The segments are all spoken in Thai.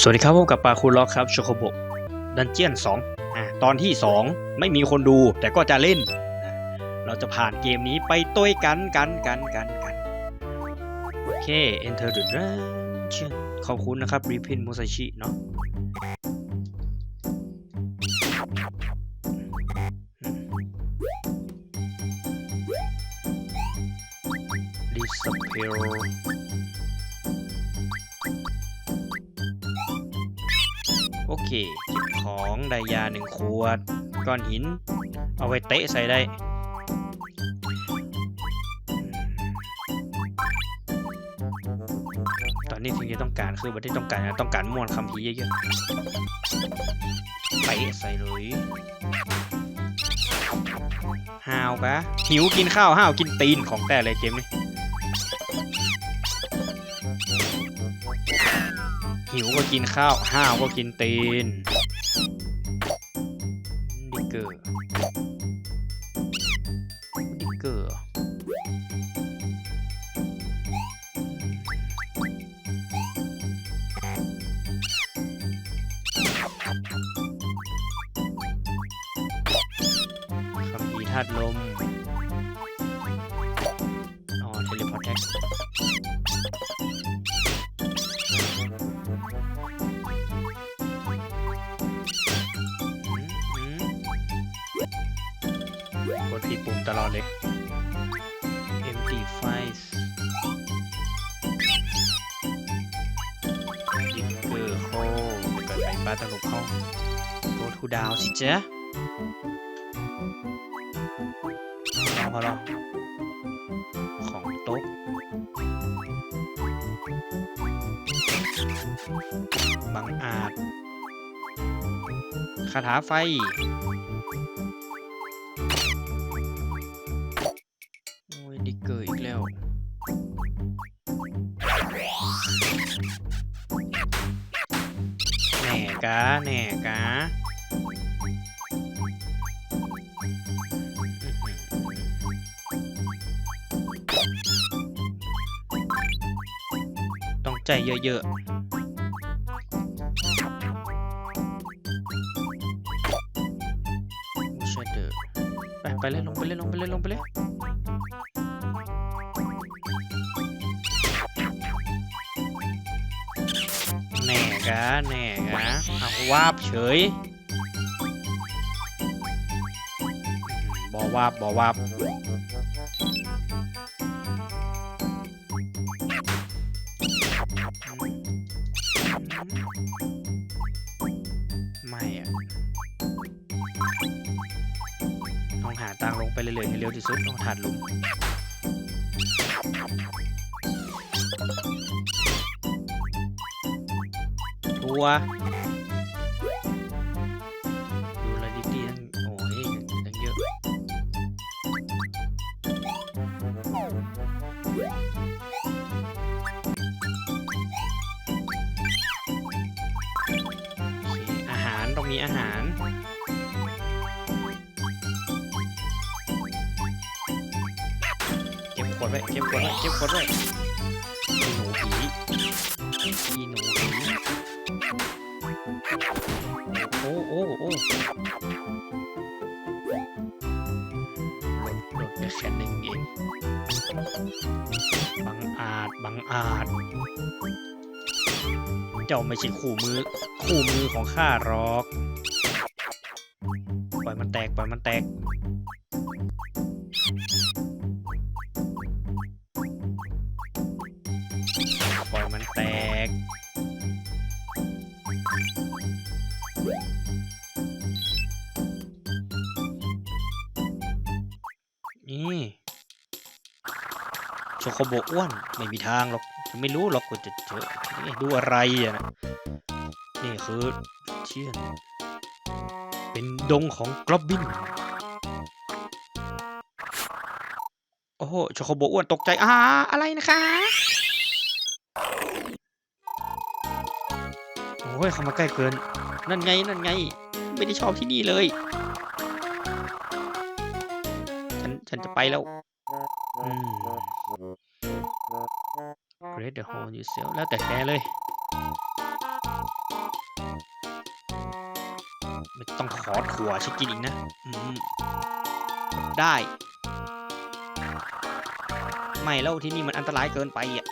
สวัสดีครับพบกับปาคูล็อกครับโชโคโบดันเจียนสองอ่าตอนที่สองไม่มีคนดูแต่ก็จะเล่น เราจะผ่านเกมนี้ไปต้วยกันกันกันกันกันโอเค enter the dungeon ขอบคุณนะครับ Repin Musashi เนาะ disappear เก็บของไดยาหนึ่งขวด ก้อนหิน เอาไว้เตะใส่ได้ ตอนนี้สิ่งที่ต้องการคือบัที่ต้องการนะต้องการมวลคำพีเยอะๆเตะใส่เลยห้าวกะหิวกินข้าวห้าวกินตีนของแต่เลยเกมนี้ ก็กินข้าวห้าวก็กินตีนดิเกอร์ดิเกอร์เหรอคำพีร์ธาตุลม จ๊ะลองพอลองของโต๊ะบังอาจคาถาไฟ ใจเยอะๆไม่ใช่เด้อไปไปเลยลงไปเลยลงไปเลยลงไปเลยแหน่กะแหน่กะเอาวาบเฉยอืมบอวาบบอวาบาทางลงไปเรื่อยๆให้เร็วที่สุดต้องถาดลุมทัว ไว้เก็บขวดไว้เก็บขวดไว้อีหนูผีอีหนูผีโอ้โอ้โอ้ลดลดไปแค่หนึ่งเองบังอาจบังอาจเจ้าไม่ใช่คู่มือ คู่มือของข้าหรอก ปล่อยมันแตก ปล่อยมันแตก นี่โชโคโบอ้วนไม่มีทางหรอกไม่รู้หรอกว่าจะเจอนี่ดูอะไรอะนะนี่คือเชี่ยนเป็นดงของกรอบบิน โอ้โหโชโคโบอ้วนตกใจอ่าอะไรนะคะโอ้ยเข้ามาใกล้เกิน นั่นไง นั่นไง ไม่ได้ชอบที่นี่เลย ฉันฉันจะไปแล้วอืม Great the hole yourself แล้วแต่แกเลยไม่ต้องขอถั่วฉันกินอีกนะอืมได้ ไม่แล้วที่นี่มันอันตรายเกินไปอะ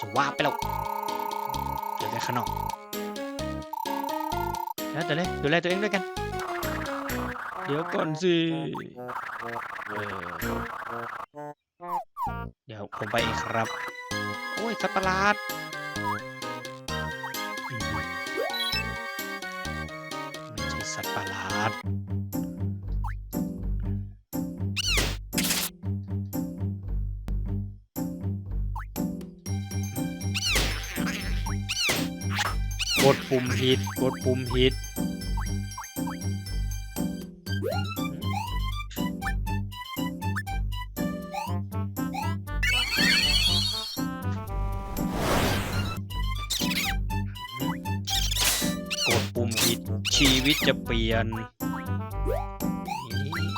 จะว่าไปแล้วเจอกันข้างนอกแล้วแต่เลยดูแลตัวเองด้วยกันเดี๋ยวก่อนสิเออเดี๋ยวผมไปเองครับ โอ้ยสัตว์ประหลาดไม่ใช่สัตว์ประหลาดกดปุ่มผิดกดปุ่มผิด ลี่ยนนี่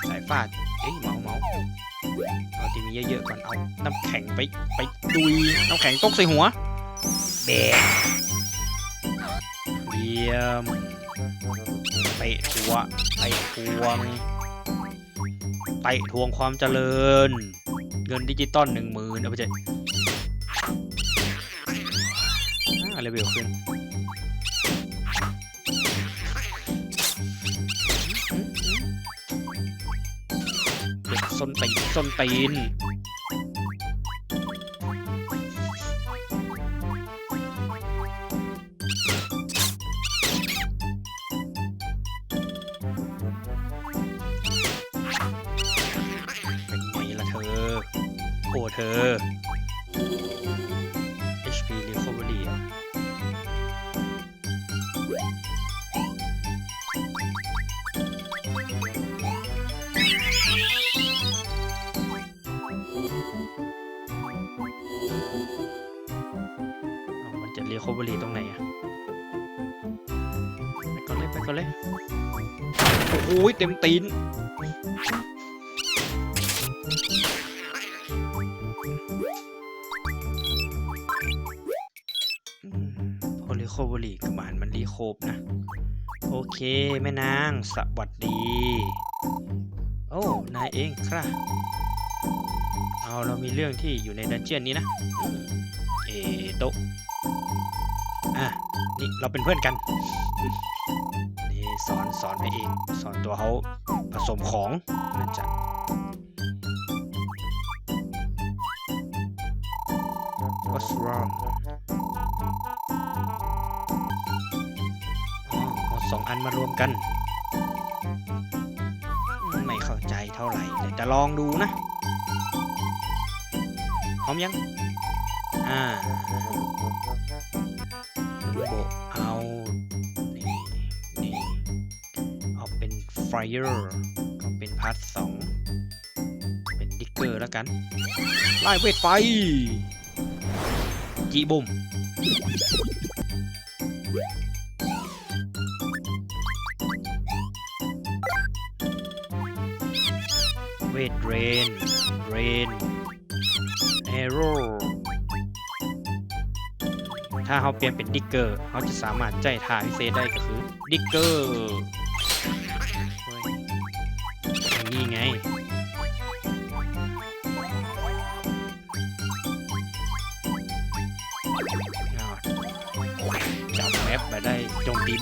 สายฟาดเอ้ยเมาเมาเอาที่มีเยอะๆก่อนเอาน้ำแข็งไปไปดุยน้ำแข็งตกใส่หัวแบกเยี่ยมเตะทัวเตะทวงเตะทวงความเจริญ เงินดิจิตอลหนึ่งหมื่นเอาไปเจ็อ่าเลเวลขึ้น ส้นตีนส้นตีนเป็นไงล่ะเธอโอ้เธอ อ้โหเต็มตีน พอรีโคบรีกับมันมันรีโคบนะ โอเค แม่นาง สวัสดี โอ้ นายเองครับเอาเรามีเรื่องที่อยู่ในดันเจียนนี้นะ เอโตอะ นี่ เราเป็นเพื่อนกัน สอนสอนไปเอง สอนตัวเขาผสมของน่าจะ What's wrong อ๋อเอาสองอันมารวมกัน ไม่เข้าใจเท่าไหร่แต่จะลองดูนะพร้อมยัง อ่าโบเอา เป็น Fire ก็เป็นพาร์ทสองเป็นดิกเกอร์แล้วกันไล่เวทไฟจีบุมเวทเรนเรนเอโร่ถ้าเขาเปลี่ยนเป็นดิกเกอร์เขาจะสามารถใจทาพิเศษได้ก็คือดิกเกอร์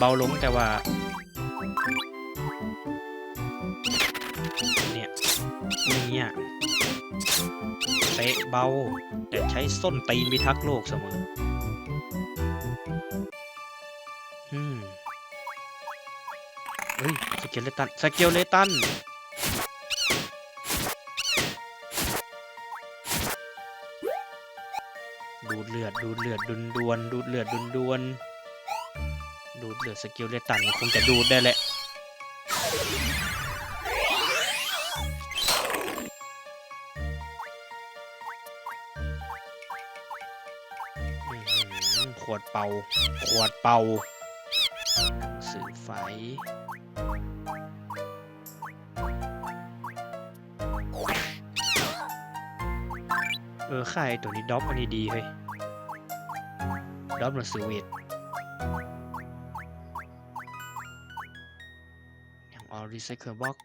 เบาลงแต่ว่าเนี่ยเนี่ยเตะเบา แต่ใช้ส้นตีนพิทักษ์โลกเสมออืมเฮ้ยสเกเลตันสเกเลตันดูดเลือดดูดเลือดดุนดวนดูดเลือดดุนดวนๆ ดูดเลือดสกิลเลตันคงจะดูดได้แหละขวดเป่า ขวดเป่า สือไฟเออค่ายตัวนี้ดรอปอันนี้ดีเฮ้ยดรอปหนังสือเวท รีไซเคิลบ็อก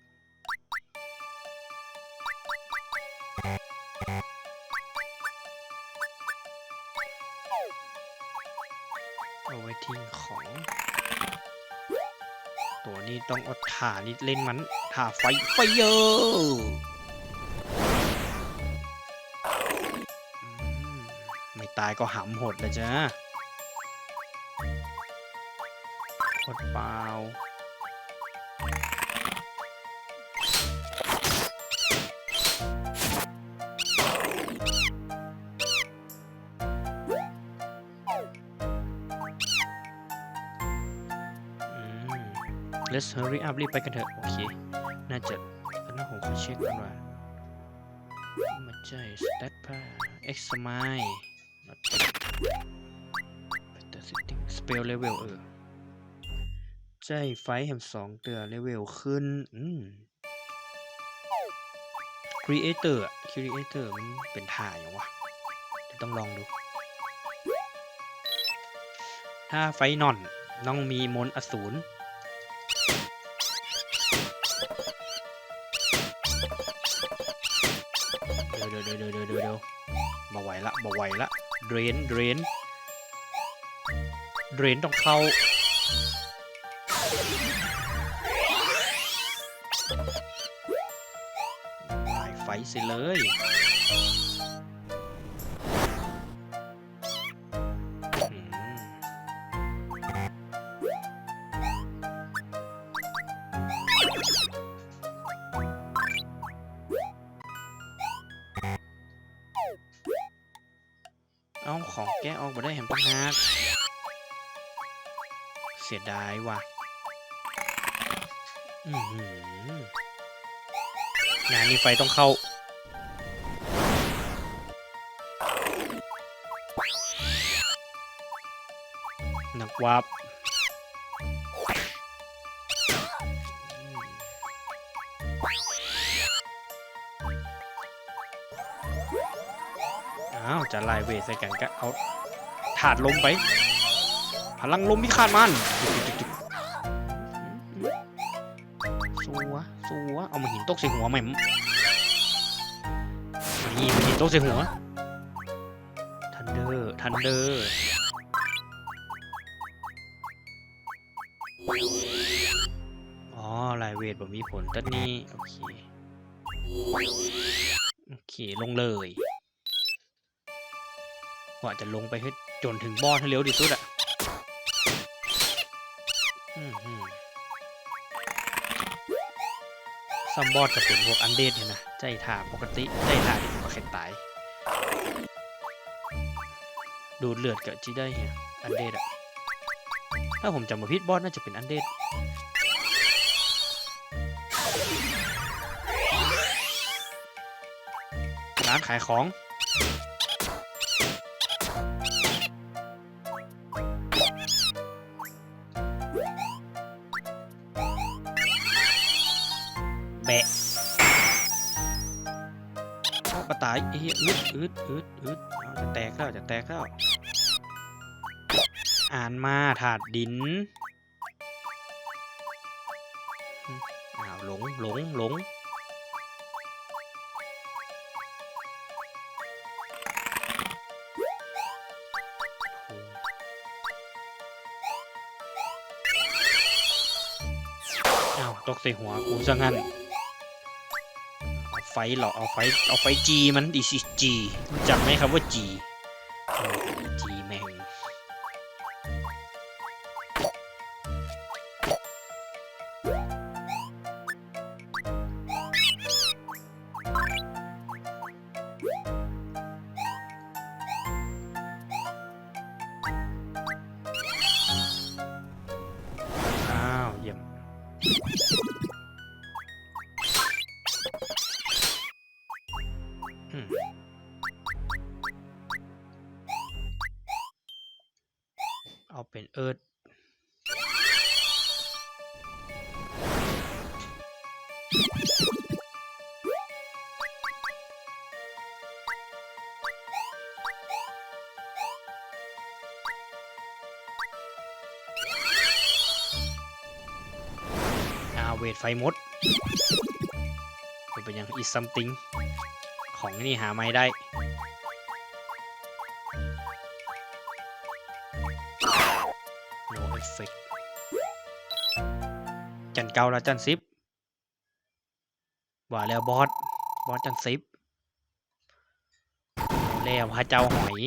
เอาไว้ทิ้งของ ตัวนี้ต้องอาถ่านี่เล่นมันถ่าไฟไฟเยอะไม่ตายก็หำหดเลยจ้าหดเปล่า let's hurry up รีบไปกันเถอะ โอเค น่าจะอันนั้นผมขอเช็คก่อนว่ามันใช่ stat bar x smile not better setting spell level เออใจไฟแฮมสองเตือเลเวลขึ้น อืม creator อะ creator มันเป็นท่าอย่างวะต้องลองดู ถ้าไฟนอนน้องมีมนอสูร ดี๋ยวเดี๋ยวเดี๋ยวเดี๋ยวเดี๋ยวมาไหวละมาไหวละเดรนเดรนเดรนต้องเข้าไฟสิเลย เสียดายว่ะอือหืองานนี้ไฟต้องเข้า นักวับอ้าว จะไล่เวทใส่กันก็เอาถาดลมไป ลังลมพิฆาตมันสัวสัวเอามาหินตกใส่หัวไหมมนี่มาหินตกใส่หัวทันเดอร์ทันเดอร์อ๋อลายเวทบ่มีผลตัดนี้โอเคโอเค ลงเลยว่าจะลงไปให้จนถึงบอสให้เร็วที่สุดอะอืมฮึ ซัมบอสก็เป็นพวกอันเดดเนี่ยนะ ใจถ่าปกติ ใจถ่าที่ผมก็แค่ตาย ดูเลือดกับจีได้เฮียอันเดดอะถ้าผมจำมาพิดบอสน่าจะเป็นอันเดดร้านขายของ ตายเอ้ยอึดอึดอึดอึดเอาจะแตกแล้วจะแตกแล้วอ่านมาถาดดินอ้าวหลงหลงหลงอ้าวตกใส่หัวกูซะงั้น ไฟหรอเอาไฟเอาไฟจีมันดีสิจีรู้จักไหมครับว่าจีจี เอาเป็นเอิร์ดอาเวทไฟมดมันเป็นยัง is something ของนี่หาไม่ได้ จันเกาแล้วจันซิปว่าแล้วบอส บอสจันซิปแล้วพระเจ้าหอย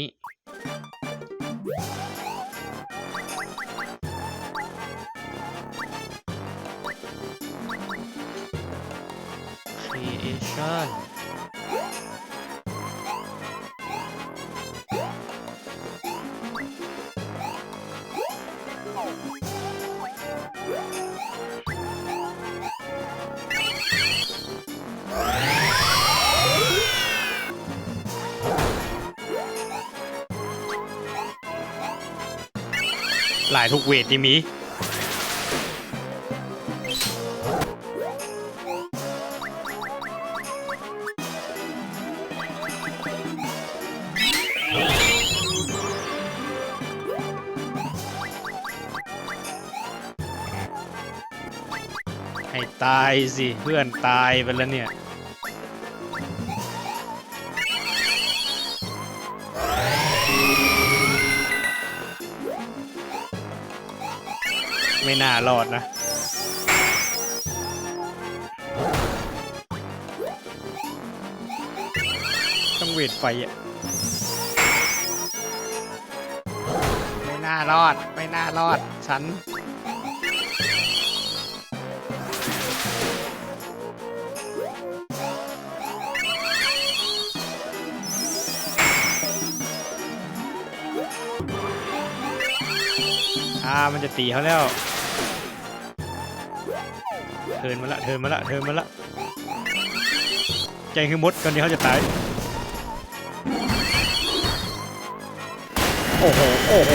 creation หลายทุกเวทนี่มี ให้ตายสิ เพื่อนตายไปแล้วเนี่ย ไม่น่ารอดนะ ต้องเวทไฟอะ ไม่น่ารอด ไม่น่ารอด ฉัน มันจะตีเขาแล้ว เทินมาละ เทินมาละ เทินมาละ ใจคือมดก่อนที่เขาจะตาย โอ้โห โอ้โห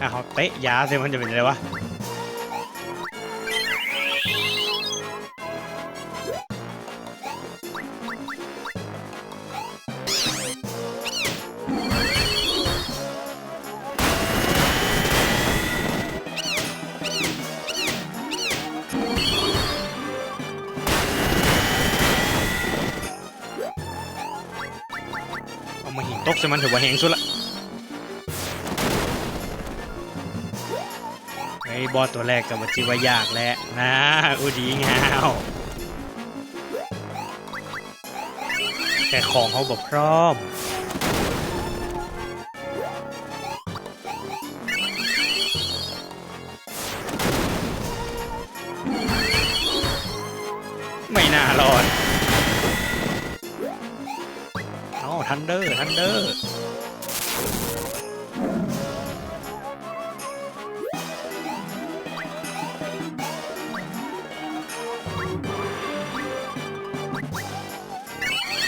อะเขาเตะยาเซมันจะเป็นอะไรวะ ตกใส่มันถือว่าแหงสุดละไอ้บอสตัวแรกกับวัจิวายากแล้วนะอูดีงาวแต่ของเขาบอกพร้อม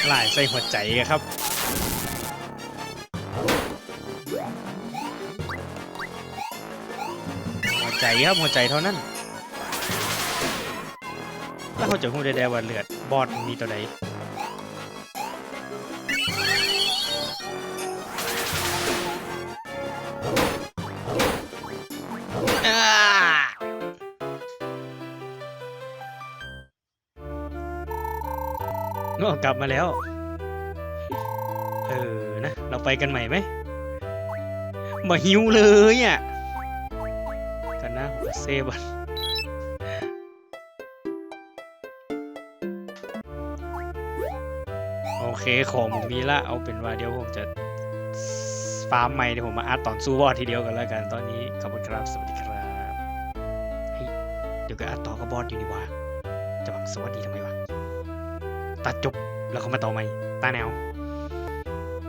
หลายใส่หัวใจครับหัวใจครับหัวใจเท่านั้นแล้วเขาจะพูดได้ว่าเลือดบอดมีตัวใด โอ้กลับมาแล้ว เออนะ เราไปกันใหม่ไหมมาหิวเลยอะ กันนะหัวเซบันโอเคของผมมีละ เอาเป็นว่าเดี๋ยวผมจะฟาร์มใหม่เดี๋ยวผมมาอัดตอนสู้บอสทีเดียวกันแล้วกันตอนนี้ขอบคุณครับ สวัสดีครับ เดี๋ยวก็อัดต่อกับบอสอยู่นี่ว่าจะบังสวัสดีทำไมวะ ตัดจบแล้วเขามาต่อใหม่ตาแนว